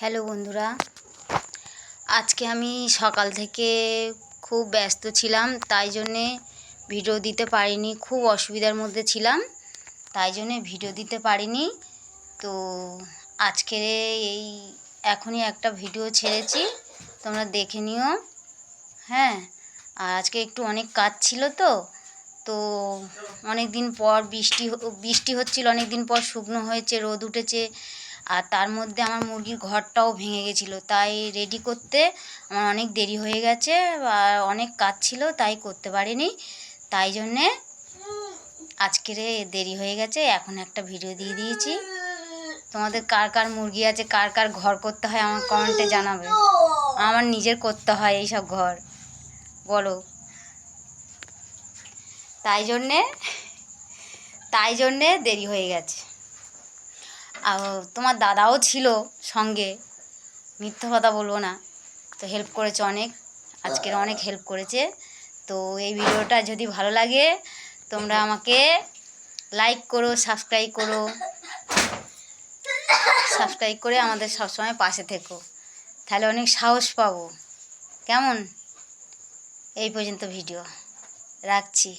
Hello বন্ধুরা। আজকে আমি সকাল থেকে খুব ব্যস্ত ছিলাম, তাই জন্যে ভিডিও দিতে পারিনি, খুব অসুবিধার মধ্যে ছিলাম, তাই জন্যে ভিডিও দিতে পারিনি। তো আজকে এই এখনই একটা ভিডিও ছেড়েছি, তোমরা দেখে নিও। হ্যাঁ আর আজকে একটু অনেক কাজ ছিল তো তো অনেক দিন পর বৃষ্টি বৃষ্টি হচ্ছিল অনেক দিন পর শুকনো হয়েছে, রোদ উঠেছে আর তার মধ্যে আমার মুরগির ঘরটাও ভেঙে গেছিল। তাই রেডি করতে আমার অনেক দেরি হয়ে গেছে আর অনেক কাজ ছিল, তাই করতে পারিনি। তাই জন্যে আজকের দেরি হয়ে গেছে। এখন একটা ভিডিও দিয়ে দিয়েছি। তোমাদের কার কার মুরগি আছে, কার কার ঘর করতে হয় আমার কমেন্টে জানাবে। আমার নিজের করতে হয় এইসব ঘর। বলো। তাই জন্যে তাই জন্যে দেরি হয়ে গেছে। আর তোমার দাদাও ছিল সঙ্গে। মিথ্যা কথা বলব না। তো হেল্প করেছে অনেক। আজকের অনেক হেল্প করেছে। তো এই ভিডিওটা যদি ভালো লাগে তোমরা আমাকে লাইক করো সাবস্ক্রাইব করো। সাবস্ক্রাইব করে আমাদের সবসময় পাশে থেকো। তাহলে অনেক সাহস পাবো। কেমন? এই পর্যন্ত ভিডিও। রাখছি।